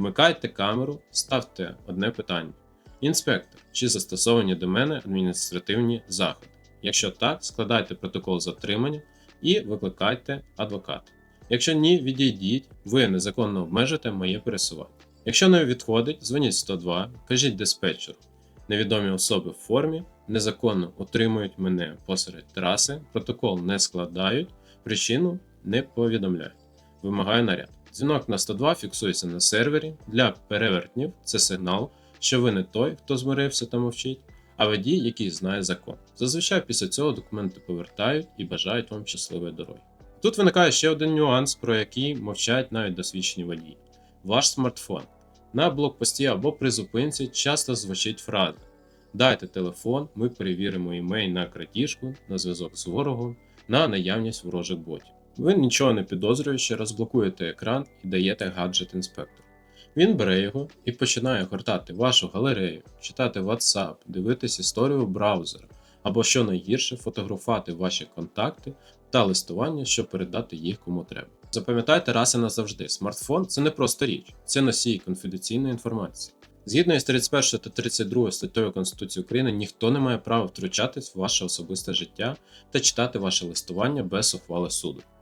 Вмикайте камеру, ставте одне питання. Інспектор, чи застосовані до мене адміністративні заходи? Якщо так, складайте протокол затримання і викликайте адвоката. Якщо ні, відійдіть, ви незаконно обмежите моє пересування. Якщо не відходить, дзвоніть 102, кажіть диспетчеру. Невідомі особи в формі незаконно утримують мене посеред траси, протокол не складають, причину не повідомляють. Вимагаю наряд. Дзвінок на 102 фіксується на сервері. Для перевертнів це сигнал, що ви не той, хто змирився та мовчить, а водій, який знає закон. Зазвичай після цього документи повертають і бажають вам щасливої дороги. Тут виникає ще один нюанс, про який мовчать навіть досвідчені водії: ваш смартфон. На блокпості або при зупинці часто звучить фраза: Дайте телефон, ми перевіримо імей на крадіжку, на зв'язок з ворогом, на наявність ворожих ботів. Ви нічого не підозрюючи, розблокуєте екран і даєте гаджет інспектору. Він бере його і починає гортати вашу галерею, читати WhatsApp, дивитись історію браузера, або що найгірше, фотографувати ваші контакти та листування, щоб передати їх кому треба. Запам'ятайте раз і назавжди: смартфон це не просто річ, це носій конфіденційної інформації. Згідно із 31 та 32 статтею Конституції України, ніхто не має права втручатись в ваше особисте життя та читати ваше листування без ухвали суду.